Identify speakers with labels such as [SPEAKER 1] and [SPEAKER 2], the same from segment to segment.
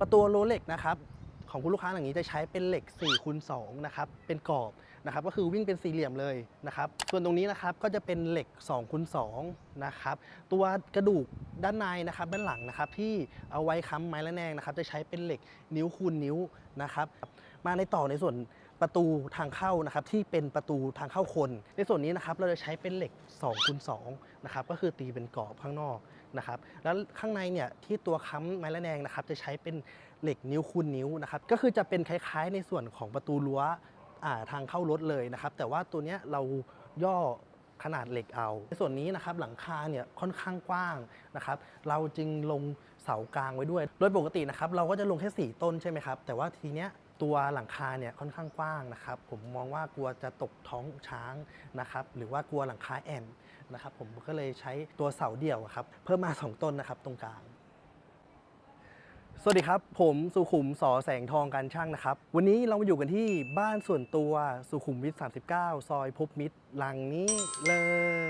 [SPEAKER 1] ประตูโรเล็กนะครับของคุณลูกค้าอย่างนี้จะใช้เป็นเหล็ก4คูณ2นะครับเป็นกรอบนะครับก็คือวิ่งเป็นสี่เหลี่ยมเลยนะครับส่วนตรงนี้นะครับก็จะเป็นเหล็ก2คูณ2นะครับตัวกระดูกด้านในนะครับด้านหลังนะครับที่เอาไว้ค้ำไม้ละแนงนะครับจะใช้เป็นเหล็กนิ้วคูณนิ้วนะครับมาในต่อในส่วนประตูทางเข้านะครับที่เป็นประตูทางเข้าคน ในส่วนนี้นะครับเราจะใช้เป็นเหล็ก2คูณ2นะครับก็คือตีเป็นกรอบข้างนอก นะครับแล้วข้างในเนี่ยที่ตัวค้ำไม้ละแนงนะครับจะใช้เป็นเหล็กนิ้วคูณนิ้วนะครับก็คือจะเป็นคล้ายๆ ในส่วนของประตูรั้วทางเข้ารถเลยนะครับ แต่ว่าตัวเนี้ยเราย่อขนาดเหล็กเอา ในส่วนนี้นะครับหลังคาเนี่ยค่อนข้างกว้างนะครับ เราจึงลงเสากลางไว้ด้วย โดยปกตินะครับเราก็จะลงแค่ 4 ต้นใช่ไหมครับ แต่ว่าทีเนี้ยตัวหลังคาเนี่ยค่อนข้างกว้างนะครับ ผมมองว่ากลัวจะตกท้องช้างนะครับ หรือว่ากลัวหลังคาแอน นะครับผมก็เลยใช้ตัวเสาเดี่ยวครับเพิ่มมา 2 ต้นนะครับตรงกลางสวัสดีครับ ผมสุขุมสอแสงทองการช่างนะครับ วันนี้เรามาอยู่กันที่บ้านส่วนตัวสุขุมวิท 39 ซอยพบมิตรหลังนี้เลย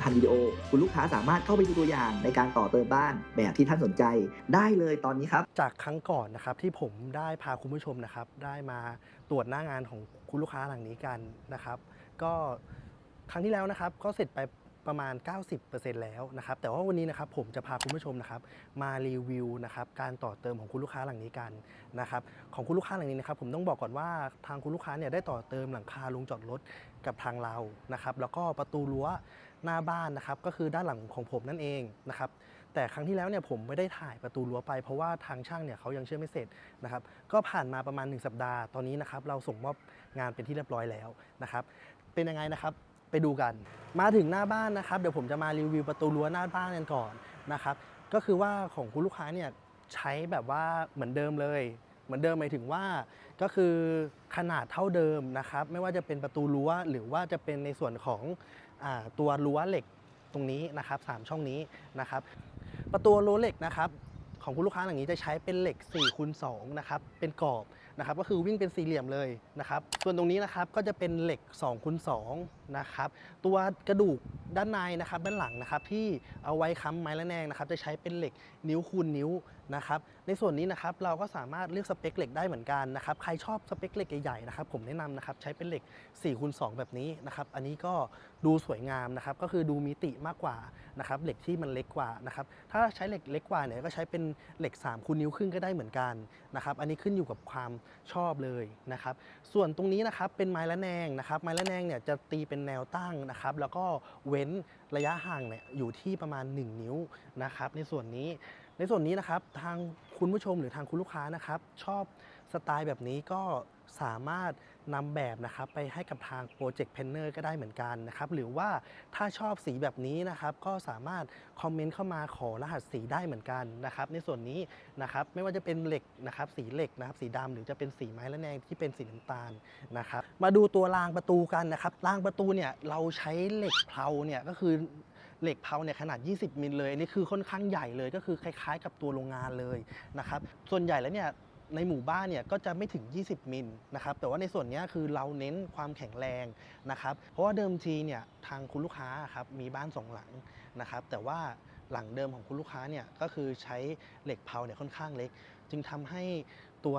[SPEAKER 2] 1,000วิดีโอ คุณลูกค้าสามารถเข้าไปดูตัวอย่างในการต่อเติมบ้านแบบที่ท่านสนใจ ได้เลยตอนนี้ครับ
[SPEAKER 1] จากครั้งก่อนนะครับที่ผมได้พาคุณผู้ชมนะครับ ได้มาตรวจหน้างานของคุณลูกค้าหลังนี้กันนะครับ ก็ครั้งที่แล้วนะครับก็เสร็จไป ประมาณ 90%แล้วนะครับ แต่ว่าวันนี้นะครับผมจะพาคุณผู้ชมนะครับมารีวิวนะครับการต่อเติมของคุณลูกค้าหลังนี้กันนะครับของคุณลูกค้าหลังนี้นะครับผมต้องบอกก่อนว่าทางคุณลูกค้าเนี่ยได้ต่อเติมหลังคาลงจอดรถกับทางเรานะครับ แล้วก็ประตูรั้วหน้าบ้านนะครับก็คือด้านหลังของผมนั่นเองนะครับแต่ครั้งที่แล้วเนี่ยผมไม่ได้ถ่ายประตูรั้วไปเพราะว่าทางช่างเนี่ยเขายังเชื่อไม่เสร็จนะครับก็ผ่านมาประมาณ 1 สัปดาห์ตอนนี้นะครับเราส่งมอบงานเป็นที่เรียบร้อยแล้วนะครับเป็นยังไงนะครับ ไปดูกัน มาถึงหน้าบ้านนะครับ เดี๋ยวผมจะมารีวิวประตูรั้วหน้าบ้านกันก่อนนะครับ ก็คือว่าของคุณลูกค้าเนี่ยใช้แบบว่าเหมือนเดิมเลย เหมือนเดิมหมายถึงว่า ก็คือขนาดเท่าเดิมนะครับ ไม่ว่าจะเป็นประตูรั้ว หรือว่าจะเป็นในส่วนของอตัวรั้วเหล็กตรงนี้นะครับสามช่องนี้นะครับ ประตูรั้วเหล็กนะครับของคุณลูกค้าอย่างนี้จะใช้เป็นเหล็ก4คูณ2นะครับเป็นกรอบ นะครับก็คือวิ่งเป็นสี่เหลี่ยมเลยนะครับส่วนตรงนี้นะครับก็จะเป็นเหล็ก2คูณ2นะครับตัวกระดูกด้านในนะครับด้านหลังนะครับที่เอาไว้ค้ำไม้ละแนงนะครับจะใช้เป็นเหล็กนิ้วคูณนิ้วนะครับในส่วนนี้นะครับเราก็สามารถเลือกสเปคเหล็กได้เหมือนกันนะครับใครชอบสเปคเหล็กใหญ่ๆนะครับผมแนะนำนะครับใช้เป็นเหล็ก4คูณ2แบบนี้นะครับอันนี้ก็ดูสวยงามนะครับก็คือดูมิติมากกว่านะครับเหล็กที่มันเล็กกว่านะครับถ้าใช้เหล็กเล็กกว่าเนี่ยก็ใช้เป็นเหล็ก3คูณนิ้วครึ่งก็ได้เหมือนกันนะครับอันนี้ขึ้นอยู่กับความชอบเลยนะครับ ส่วนตรงนี้นะครับเป็นไม้ละแนงนะครับ ไม้ละแนงเนี่ยจะตีเป็นแนวตั้งนะครับ แล้วก็เว้นระยะห่างเนี่ยอยู่ที่ประมาณ 1 นิ้วนะครับ ในส่วนนี้ ในส่วนนี้นะครับทางคุณผู้ชมหรือทางคุณลูกค้านะครับ ชอบสไตล์แบบนี้ก็สามารถ นำแบบนะครับไปให้กับทางโปรเจกต์เพนเนอร์ก็ได้เหมือนกันนะครับหรือว่าถ้าชอบสีแบบนี้นะครับก็สามารถคอมเมนต์เข้ามาขอรหัสสีได้เหมือนกันนะครับในส่วนนี้นะครับไม่ว่าจะเป็นเหล็กนะครับสีเหล็กนะครับสีดำหรือจะเป็นสีไม้ละแนงที่เป็นสีน้ำตาลนะครับมาดูตัวรางประตูกันนะครับรางประตูเนี่ยเราใช้เหล็กเพลาเนี่ยก็คือเหล็กเพลาเนี่ยขนาด 20 มิลเลยอันนี้คือค่อนข้างใหญ่เลยก็คือคล้ายๆ กับตัวโรงงานเลยนะครับส่วนใหญ่แล้วเนี่ย ในหมู่บ้านเนี่ยก็จะไม่ถึง 20 มิลนะครับแต่ว่าในส่วนนี้คือเราเน้นความแข็งแรงนะครับเพราะว่าเดิมทีเนี่ยทางคุณลูกค้าครับมีบ้านสองหลังนะครับแต่ว่าหลังเดิมของคุณลูกค้าเนี่ยก็คือใช้เหล็กเพลาเนี่ยค่อนข้างเล็ก จึงทำให้ตัว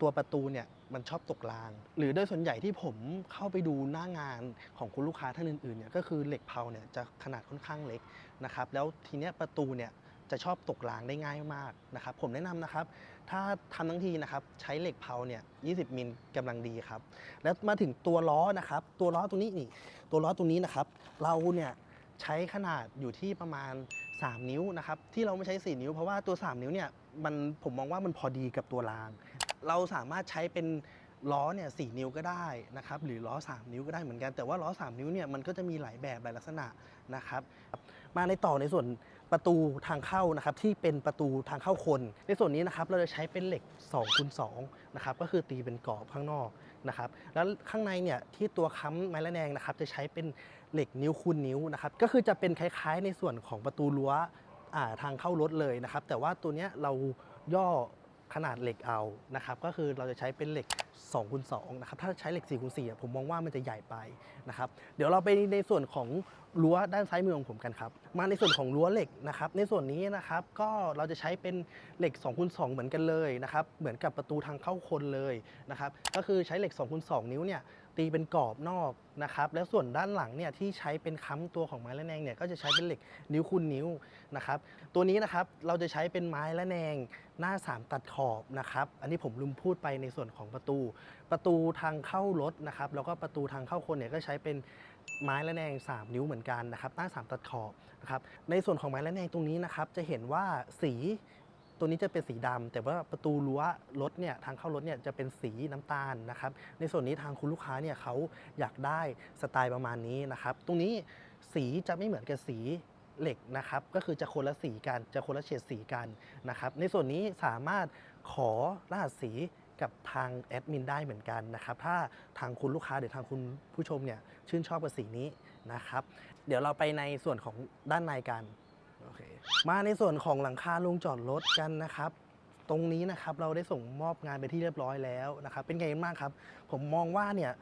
[SPEAKER 1] ตัวประตูเนี่ยมันชอบตกราง หรือโดยส่วนใหญ่ที่ผมเข้าไปดูหน้างานของคุณลูกค้าท่านอื่นๆเนี่ยก็คือเหล็กเพลาเนี่ยจะขนาดค่อนข้างเล็กนะครับแล้วทีเนี้ยประตูเนี่ย จะชอบตกรางได้ง่ายมากนะครับ ผมแนะนำนะครับ ถ้าทำทั้งทีนะครับ ใช้เหล็กเพลาเนี่ย 20 มิลกำลังดีครับ แล้วมาถึงตัวล้อนะครับ ตัวล้อตรงนี้นี่ ตัวล้อตรงนี้นะครับ เราเนี่ยใช้ขนาดอยู่ที่ประมาณ 3 นิ้วนะครับ ที่เราไม่ใช้ 4 นิ้ว เพราะว่าตัว 3 นิ้วเนี่ยมันผมมองว่ามันพอดีกับตัวราง เราสามารถใช้เป็นล้อเนี่ยสนิ้วก็ได้นะครับหรือล้อ 3 นิ้วก็ได้เหมือนกันแต่ว่าล้อ 3 นิ้วเนี่ยมันก็จะมีหลายแบบหลายลักษณะนะครับมาในต่อในส่วน ประตูทางเข้านะครับที่เป็นประตูทางเข้าคน ในส่วนนี้นะครับเราจะใช้เป็นเหล็ก2คูณ2นะครับก็คือตีเป็นกรอบข้างนอกนะครับแล้วข้างในเนี่ยที่ตัวค้ำไม้ระแนงนะครับจะใช้เป็นเหล็กนิ้วคูณนิ้วนะครับก็คือจะเป็นคล้ายๆ ในส่วนของประตูรั้วทางเข้ารถเลยนะครับแต่ว่าตัวเนี้ยเราย่อ ขนาดเหล็กเอานะครับก็คือเราจะใช้เป็นเหล็ก2คูณ2นะครับถ้าใช้เหล็ก4คูณ4ผมมองว่ามันจะใหญ่ไปนะครับเดี๋ยวเราไปในส่วนของรั้วด้านซ้ายมือของผมกันครับมาในส่วนของรั้วเหล็กนะครับในส่วนนี้นะครับก็เราจะใช้เป็นเหล็ก2คูณ2เหมือนกันเลยนะครับเหมือนกับประตูทางเข้าคนเลยนะครับก็คือใช้เหล็ก2คูณ2นิ้วเนี่ย ตีเป็นกรอบนอกนะครับแล้วส่วนด้านหลังเนี่ยที่ใช้เป็นค้ำตัวของไม้ระแนงเนี่ยก็จะใช้เป็นเหล็กนิ้วคูณนิ้วนะครับตัวนี้นะครับเราจะใช้เป็นไม้ระแนงหน้า 3 ตัดขอบนะครับอันนี้ผมลืมพูดไปในส่วนของประตู ประตูทางเข้ารถนะครับแล้วก็ประตูทางเข้าคนเนี่ยก็ใช้เป็นไม้ระแนง 3 นิ้วเหมือนกันนะครับหน้า 3 ตัดขอบนะครับในส่วนของไม้ระแนงตรงนี้นะครับจะเห็นว่าสี ตัวนี้จะเป็นสีดำแต่ว่าประตูรั้วรถเนี่ยทางเข้ารถเนี่ยจะเป็นสีน้ำตาลนะครับ ในส่วนนี้ทางคุณลูกค้าเนี่ยเขาอยากได้สไตล์ประมาณนี้นะครับ ตรงนี้สีจะไม่เหมือนกับสีเหล็กนะครับ ก็คือจะคนละสีกัน จะคนละเฉดสีกันนะครับ ในส่วนนี้สามารถขอรหัสสีกับทางแอดมินได้เหมือนกันนะครับ ถ้าทางคุณลูกค้าหรือทางคุณผู้ชมเนี่ยชื่นชอบกับสีนี้นะครับ เดี๋ยวเราไปในส่วนของด้านในกัน มาในส่วนของหลังคาลงจอดรถกันนะครับ ตรงนี้นะครับเราได้ส่งมอบงานไปที่เรียบร้อยแล้วนะครับ เป็นไงบ้างครับ ผมมองว่าเนี่ย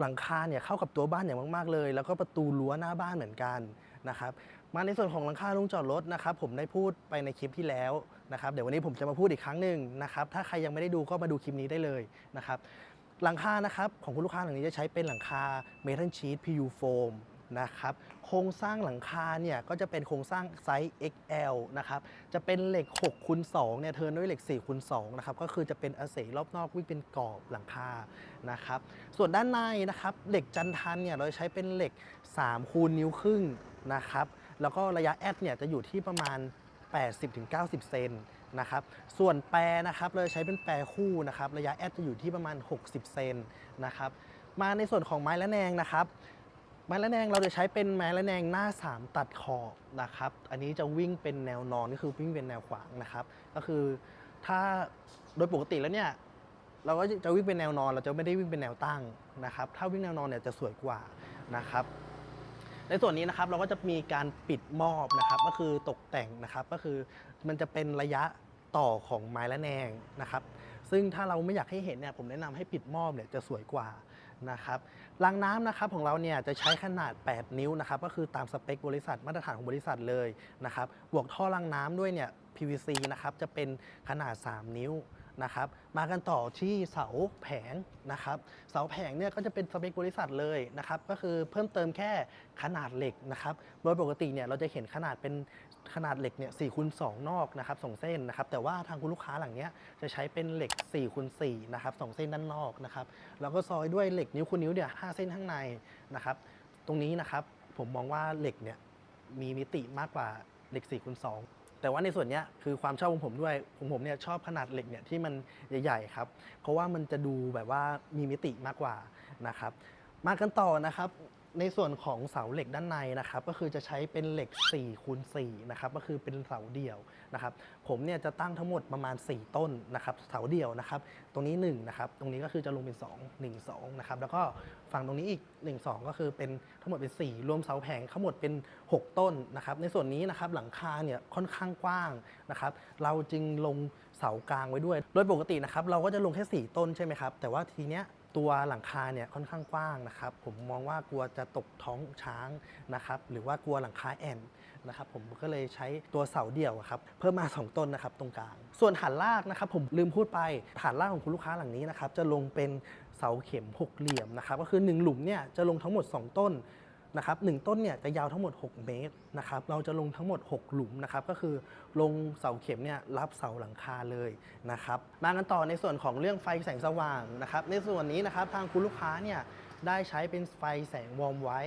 [SPEAKER 1] หลังคาเนี่ยเข้ากับตัวบ้านอย่างมากๆเลย แล้วก็ประตูรั้วหน้าบ้านเหมือนกันนะครับมาในส่วนของหลังคาลงจอดรถนะครับ ผมได้พูดไปในคลิปที่แล้วนะครับเดี๋ยววันนี้ผมจะมาพูดอีกครั้งหนึ่งนะครับ ถ้าใครยังไม่ได้ดูก็มาดูคลิปนี้ได้เลยนะครับหลังคานะครับของคุณลูกค้าหลังนี้จะใช้เป็นหลังคาเมทัลชีต PU foam นะครับโครงสร้างหลังคาเนี่ยก็จะเป็นโครงสร้างไซส์ XL นะครับจะเป็นเหล็ก6คูณ2เนี่ยเทินด้วยเหล็ก4คูณ2นะครับก็คือจะเป็นอาเสรอบนอกวิ่งเป็นกรอบหลังคานะครับส่วนด้านในนะครับเหล็กจันทันเนี่ยเราใช้เป็นเหล็ก3คูณนิ้วครึ่งนะครับแล้วก็ระยะแอดเนี่ยจะอยู่ที่ประมาณ 80-90 เซนนะครับส่วนแปรนะครับเราใช้เป็นแปรคู่นะครับระยะแอดจะอยู่ที่ประมาณ 60 เซนนะครับมาในส่วนของไม้และแนงนะครับ ไม้ละแนงเราจะใช้เป็นไม้ละแนงหน้า 3 ตัดขอบนะครับ อันนี้จะวิ่งเป็นแนวนอนก็คือวิ่งเป็นแนวขวางนะครับ ก็คือถ้าโดยปกติแล้วเนี่ยเราก็จะวิ่งเป็นแนวนอน เราจะไม่ได้วิ่งเป็นแนวตั้งนะครับ ถ้าวิ่งแนวนอนเนี่ยจะสวยกว่านะครับ ในส่วนนี้นะครับเราก็จะมีการปิดมอบนะครับ ก็คือตกแต่งนะครับ ก็คือมันจะเป็นระยะต่อของไม้ละแนงนะครับ ซึ่งถ้าเราไม่อยากให้เห็นเนี่ยผมแนะนำให้ปิดมอบเนี่ยจะสวยกว่า นะครับรางน้ำนะครับของเราเนี่ยจะใช้ขนาด 8 นิ้วนะครับก็คือตามสเปคบริษัทมาตรฐานของบริษัทเลยนะครับบวกท่อรางน้ำด้วยเนี่ย PVC นะครับจะเป็นขนาด 3 นิ้วนะครับมากันต่อที่เสาแผงนะครับเสาแผงเนี่ยก็จะเป็นสเปคบริษัทเลยนะครับก็คือเพิ่มเติมแค่ขนาดเหล็กนะครับโดยปกติเนี่ยเราจะเห็นขนาดเป็น ขนาดเหล็กเนี่ย4คูณ2นอกนะครับสองเส้นนะครับแต่ว่าทางคุณลูกค้าหลังเนี้ยจะใช้เป็นเหล็ก4คูณ4นะครับสองเส้นด้านนอกนะครับแล้วก็ซอยด้วยเหล็กนิ้วคูณนิ้วเนี่ยห้าเส้นข้างในนะครับตรงนี้นะครับผมมองว่าเหล็กเนี่ยมีมิติมากกว่าเหล็ก4คูณ2แต่ว่าในส่วนเนี้ยคือความชอบของผมด้วยของผมเนี่ยชอบขนาดเหล็กเนี่ยที่มันใหญ่ๆครับเพราะว่ามันจะดูแบบว่ามีมิติมากกว่านะครับมากันต่อนะครับ ในส่วนของเสาเหล็กด้านในนะครับก็คือจะใช้เป็นเหล็ก4คูณ4นะครับก็คือเป็นเสาเดี่ยวนะครับผมเนี่ยจะตั้งทั้งหมดประมาณ 4 ต้นนะครับเสาเดี่ยวนะครับตรงนี้1นะครับตรงนี้ก็คือจะลงเป็น 2 1 2นะครับแล้วก็ฝั่งตรงนี้อีก 1 2 ก็คือเป็นทั้งหมดเป็น 4 รวมเสาแผงทั้งหมดเป็น 6 ต้นนะครับในส่วนนี้นะครับหลังคาเนี่ยค่อนข้างกว้างนะครับเราจึงลงเสากลางไว้ด้วย โดยปกตินะครับเราก็จะลงแค่ 4 ต้นใช่ไหมครับแต่ว่าทีเนี้ย ตัวหลังคาเนี่ยค่อนข้างกว้างนะครับ ผมมองว่ากลัวจะตกท้องช้างนะครับ หรือว่ากลัวหลังคาแอนนะครับ ผมก็เลยใช้ตัวเสาเดี่ยวครับ เพิ่มมา 2 ต้นนะครับตรงกลาง ส่วนฐานรากนะครับ ผมลืมพูดไปฐานรากของคุณลูกค้าหลังนี้นะครับ จะลงเป็นเสาเข็มหกเหลี่ยมนะครับ ก็คือ 1 หลุมเนี่ยจะลงทั้งหมด 2 ต้น นะครับหนึ่งต้นเนี่ยจะยาวทั้งหมด 6 เมตรนะครับเราจะลงทั้งหมด 6 หลุมนะครับก็คือลงเสาเข็มเนี่ยรับเสาหลังคาเลยนะครับมากันต่อในส่วนของเรื่องไฟแสงสว่างนะครับในส่วนนี้นะครับทางคุณลูกค้าเนี่ยได้ใช้เป็นไฟแสงวอร์มไว้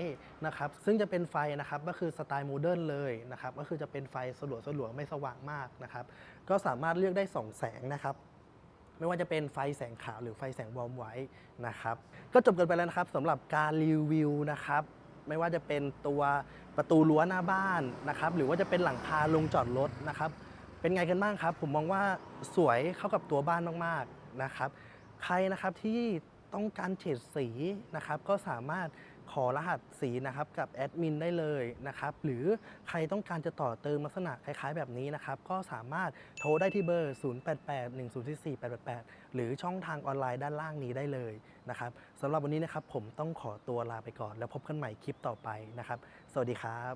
[SPEAKER 1] นะครับซึ่งจะเป็นไฟนะครับก็คือสไตล์โมเดิร์นเลยนะครับก็คือจะเป็นไฟสลัวสลัวไม่สว่างมากนะครับก็สามารถเลือกได้ 2 แสงนะครับไม่ว่าจะเป็นไฟแสงขาวหรือไฟแสงวอร์มไว้นะครับก็จบกันไปแล้วนะครับสำหรับการรีวิวนะครับ ไม่ว่าจะเป็นตัวประตูรั้วหน้าบ้านนะครับ หรือว่าจะเป็นหลังคาลงจอดรถนะครับ เป็นไงกันบ้างครับ ผมมองว่าสวยเข้ากับตัวบ้านมากๆนะครับ ใครนะครับที่ต้องการเฉดสีนะครับ ก็สามารถ ขอรหัสสีนะครับกับแอดมินได้เลยนะครับหรือใครต้องการจะต่อเติมลักษณะคล้ายๆ แบบนี้นะครับก็สามารถโทรได้ที่เบอร์ 0881044888 หรือช่องทางออนไลน์ด้านล่างนี้ได้เลยนะครับสำหรับวันนี้นะครับผมต้องขอตัวลาไปก่อน แล้วพบกันใหม่คลิปต่อไปนะครับ สวัสดีครับ